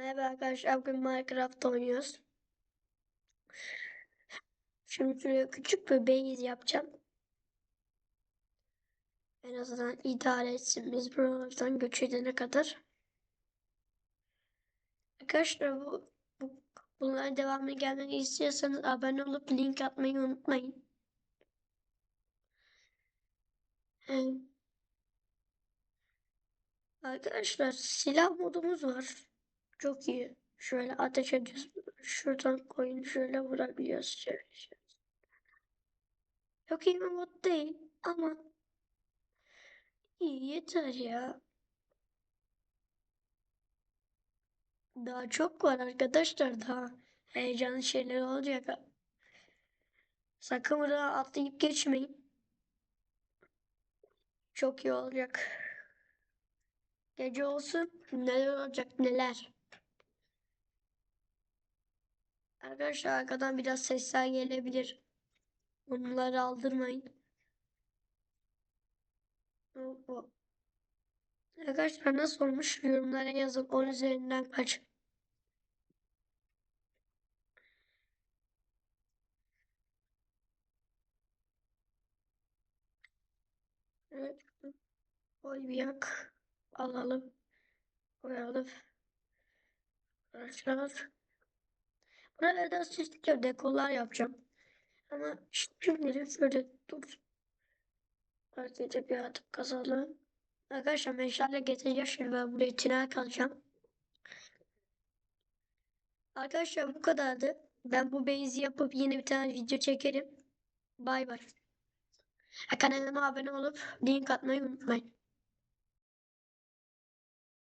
Merhaba arkadaşlar bugün Minecraft oynuyoruz. Şimdi şuraya küçük bir base yapacağım. En azından idare etsin biz buralardan göç edene kadar. Arkadaşlar bu, bu bunların devamını gelmeni istiyorsanız abone olup link atmayı unutmayın. Ee, arkadaşlar silah modumuz var. Çok iyi. Şöyle ateş ediyoruz. Şuradan koyun şöyle vurabiliyoruz. Şöyle, şöyle. Çok iyi bir mod değil ama iyi yeter ya. Daha çok var arkadaşlar daha heyecanlı şeyler olacak. Sakın buradan atlayıp geçmeyin. Çok iyi olacak. Gece olsun neler olacak neler. Arkadaşlar arkadan biraz sesler gelebilir. Onları aldırmayın. Hoppa. Arkadaşlar nasıl olmuş yorumlara yazın. 10 üzerinden kaç? Evet. Koy bir yak. Alalım. Koyalım. Arkadaşlar. Buraya da süsleyeceğim. Dekolar yapacağım. Ama şimdilik şöyle dur. Artık bir atıp kazalım. Arkadaşlar meşale getireceğim. Şimdi ben buraya tünel kalacağım. Arkadaşlar bu kadardı. Ben bu base'i yapıp yine bir tane video çekerim. Bay bay. Kanalıma abone olup link atmayı unutmayın.